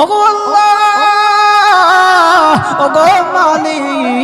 ওগো আল্লাহ মালিক।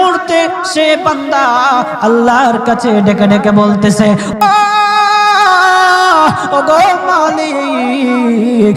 মুহূর্তে সে বান্দা আল্লাহর কাছে ডেকে ডেকে বলতেছে ওগো মালিক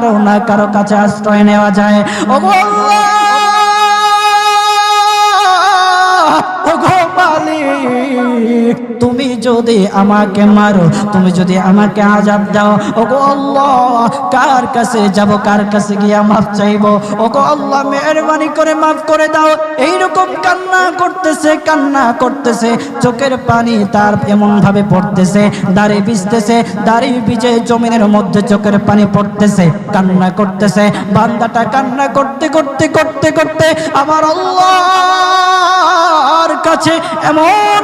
কারও না কারও কাছে আশ্রয় নেওয়া যায়। ও তুমি যদি আমাকে মারো, তুমি যদি আমাকে আজাব দাও, ওগো আল্লাহ, কার কাছে যাব, কার কাছে গিয়া মাফ চাইব? ওগো আল্লাহ, মেহরবানি করে মাফ করে দাও। এইরকম কান্না করতেছে কান্না করতেছে, চোখের পানি তার এমন ভাবে পড়তেছে, দাড়ি ভিজতেছে, দাড়ি ভিজে জমিনের মধ্যে চোখের পানি পড়তেছে, কান্না করতেছে, বান্দাটা কান্না করতে করতে করতে করতে আমার আল্লাহর কাছে এমন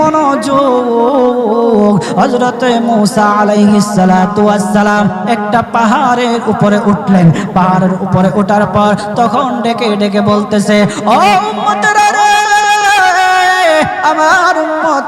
মনোযোগ। হজরতে মুসা আলাইহিস সালাতু সালাম একটা পাহাড়ের উপরে উঠলেন। পাহাড়ের উপরে ওঠার পর তখন ডেকে ডেকে বলতেছে, ও আমার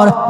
পয়গম্বর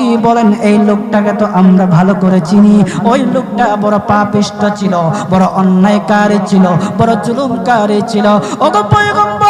কি বলেন, এই লোকটাকে তো আমরা ভালো করে চিনি। ওই লোকটা বড় পাপিষ্ট ছিল, বড় অন্যায়কারী ছিল, বড় জুলুমকারী ছিল। ওগো পয়গম্বর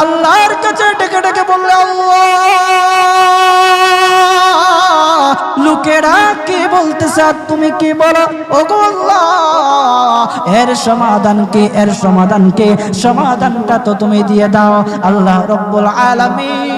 আল্লাহর কাছে ডেকে ডেকে বললে লোকেরা কি বলতেছে তুমি কি বলো? আল্লাহ, এর সমাধান কি? এর সমাধান কি? সমাধানটা তো তুমি দিয়ে দাও। আল্লাহ রব্বুল আলামিন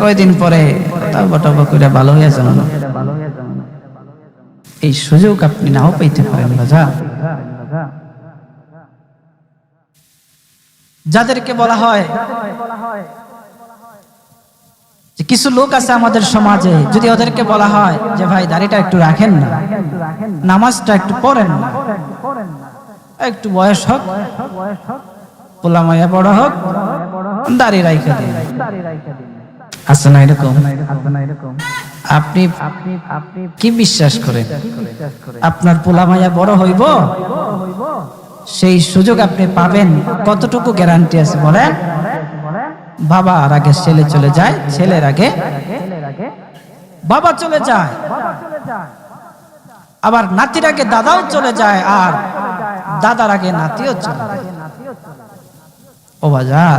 কয়দিন পরে টাবা করে ভালো হয়ে যাবেন না? এই সুযোগ আপনি নাও পাইতে পারেন, রাজা। যাদেরকে বলা হয় কিছু লোক আছে আমাদের সমাজে, যদি ওদেরকে বলা হয় যে ভাই দাড়িটা একটু রাখেন না, নামাজটা একটু পড়েন না, একটু বয়স হোক, পোলামাইয়া বড় হোক, দাড়ি রাইখা দিন। আছে না এরকম? আপনি কি বিশ্বাস করেন? আপনার পোলা পোলামাইয়া বড় হইব? সেই সুযোগ আপনি পাবেন। কতটুকু গ্যারান্টি আছে বলেন? বাবা আর আগে ছেলে চলে যায় ছেলের আগে বাবা চলে যায়। আবার নাতির আগে দাদাও চলে যায় আর দাদার আগে নাতিও চলে যায়। ও বাজার।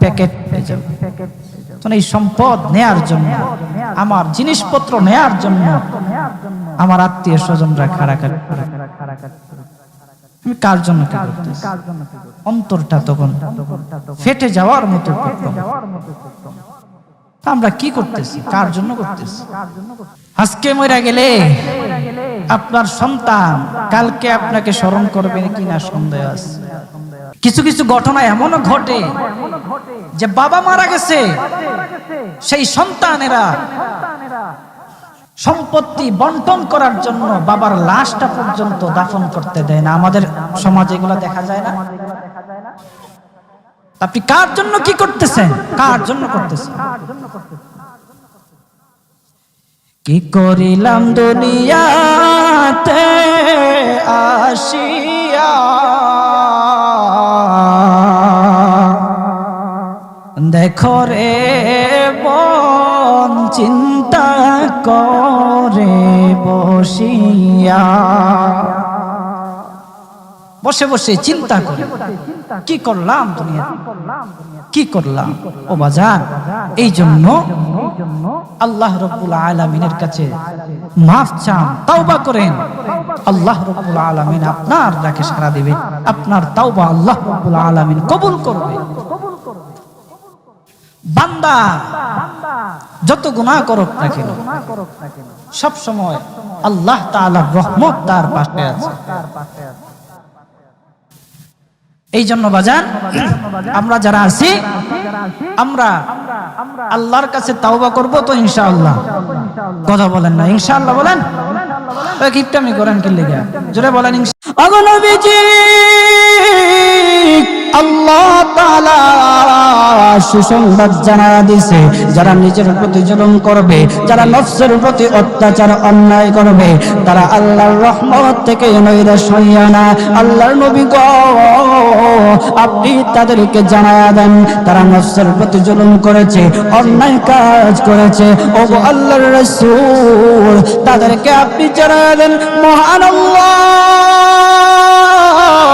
প্যাকেট পেয়ে যাব। তখন এই সম্পদ নেয়ার জন্য, আমার জিনিসপত্র নেয়ার জন্য, আমার আত্মীয় স্বজনরা করে। আমি কার জন্য করতেছি? অন্তরটা তখন ফেটে যাওয়ার মতো আমরা কি করতেছি? কার জন্য করতেছি? আজকে মরে গেলে আপনার সন্তান কালকে আপনাকে স্মরণ করবে কিনা সন্দেহ আছে। কিছু কিছু ঘটনা এমনও ঘটে যে বাবা মারা গেছে, সেই সন্তানেরা সম্পত্তি বন্টন করার জন্য বাবার লাশটা পর্যন্ত দাফন করতে দেয় না। আমাদের সমাজে এগুলো দেখা যায় না। আপনি কার জন্য কি করতেছেন? কার জন্য করতেছেন? কি করিলাম দুনিয়াতে আসিয়া দেখো রে বন চিন্তা করে বসিয়া। বসে বসে চিন্তা করে। কি করলাম দুনিয়া? কি করলাম? ও বাজার, এই জন্য আল্লাহ রব্বুল আলমিনের কাছে মাফ চান, তাওবা করেন। আল্লাহ রব্বুল আলমিন আপনার ডাকে সারা দিবে আপনার তাওবা আল্লাহ রব্বুল আলমিন কবুল করবে। বান্দা, যত গুনাহ করুক না কেন, সব সময় আল্লাহ তাআলার রহমত তার পাশে আছে। এই জন্য বাজান, আমরা যারা আছি, আমরা আল্লাহর কাছে তাওবা করব তো ইনশাআল্লাহ। কথা বলেন না, ইনশাআল্লাহ বলেন। কিপটামি করেন কি লেগে জোরে বলেন অগনবীজি আল্লাহ সুসংবাদ জানা দিছে, যারা নিজের প্রতি জুলুম করবে, যারা নফসের প্রতি অত্যাচার, অন্যায় করবে, তারা আল্লাহর রহমত থেকে নৈরাশ না। আল্লাহর নবী গো, আপনি তাদেরকে জানায়া দেন, তারা নফসের প্রতি জুলুম করেছে, অন্যায় কাজ করেছে। ও আল্লাহর রাসূল, তাদেরকে আপনি জানায়া দেন, মহান আল্লাহ।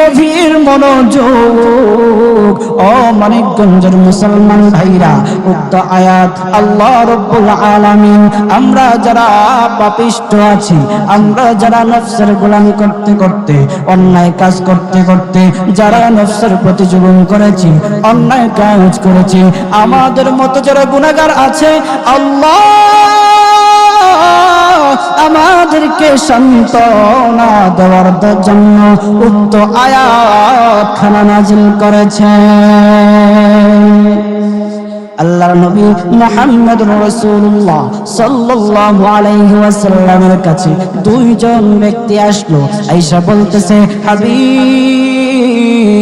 গভীর মনোযোগ। ও মানিকগঞ্জের মুসলমান ভাইরা, উক্ত আয়াত আল্লাহ রব্বুল আলামিন, আমরা যারা পাপিষ্ট আছি, আমরা যারা নফসের গোলামি করতে করতে, অন্যায় কাজ করতে করতে, যারা নফসের প্রতি করেছি, অন্যায় কাজ করেছি, আমাদের মতো যারা গুণাগার আছে, আল্লাহ আমাদেরকে সান্ত্বনা দেওয়ার জন্য উক্ত আয়াত খানা নাজিল করেছে। আল্লাহর নবী মোহাম্মদ রসুল্লাহ সাল্লাল্লাহু আলাইহি ওয়াসাল্লামের কাছে দুইজন ব্যক্তি আসলো, আয়েশা বলতেছে, হাবিব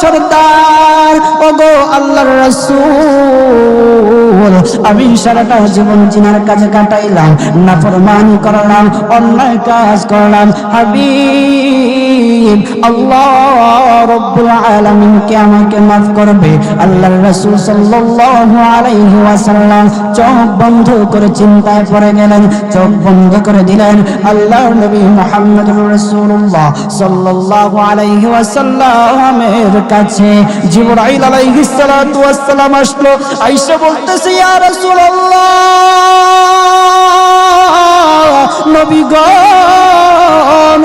সর্দার, ওগো আল্লাহর রাসূল, আমি সারাটা জীবন জিনার কাজে কাটাইলাম না নাফরমানি করলাম, অন্যায় কাজ করলাম। হাবিব আল্লাহ রব্বুল আলামিন কে আমাকে মাফ করবে? আল্লাহর রাসূল সাল্লাল্লাহু আলাইহি ওয়াসাল্লাম করে চিন্তায় পড়ে গেলেন, চোখ বন্ধ করে দিলেন। আল্লাহর নবী মুহাম্মদুর রাসূলুল্লাহ সাল্লাল্লাহু আলাইহি ওয়াসাল্লামের কাছে জিবরাইল আলাইহিস সালাতু ওয়াসসালাম আসলো। আয়েশা বলতেছে, ইয়া রাসূলুল্লাহ! নবী গ,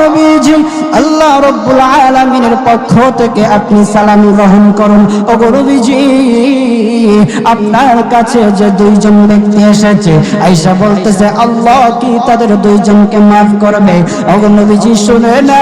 নবীজি, আল্লাহ রব্বুল আলমিনের পক্ষ থেকে আপনি সালামি গ্রহণ করুন। ও নবীজি, আপনার কাছে যে দুইজন ব্যক্তি এসেছে আইসা বলতেছে, আল্লাহ কি তাদের দুইজনকে মাফ করবে? ও নবীজি, শুনে না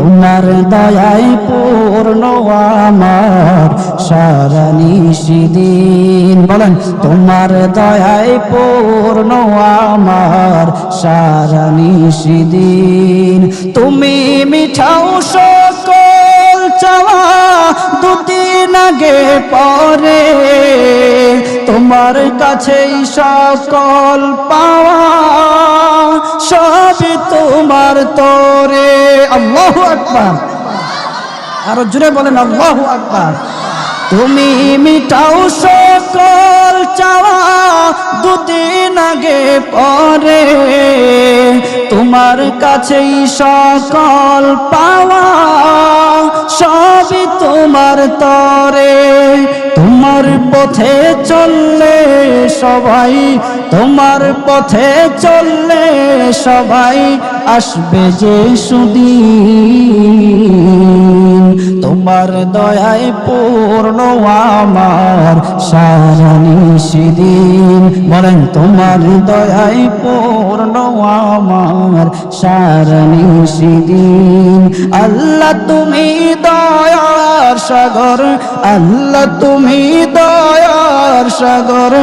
তোমার দয়ায় পূর্ণ আমার সারা নিশিদিন। বলেন, তোমার দয়ায় পূর্ণ আমার সারা নিশিদিন। তুমি মিঠাও সকল চাওয়া দুদিন আগে পরে। তোমার কাছেই সকল পাওয়া, সবই তোমার তোরে। আল্লাহ আকবার। আরও জুড়ে বলেন আল্লাহ আকবার। তুমি মিটাও সকল চাওয়া দুদিন আগে পরে। তোমার কাছেই সকল পাওয়া সবই তোমার তরে। তোমার পথে চললে সবাই, তোমার পথে চললে সবাই আসবে যে সুদিন। তোমার দয়ায় পূর্ণ আমার সারানি সেদিন বলেন, তোমার দয়ায় পূর্ণ আমার সারানি সেদিন আল্লাহ তুমি দয়ার সাগর, আল্লাহ তুমি দয়ার সাগর,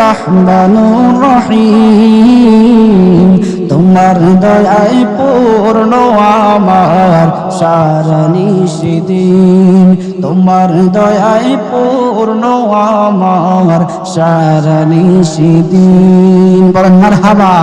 রহমানুর রহিম। তোমার দয়ায় পূর্ণ আমার সারানি সিদিন তোমার দয়ায় পূর্ণ আমার সারানি সিদিন বলেন মারহাবা।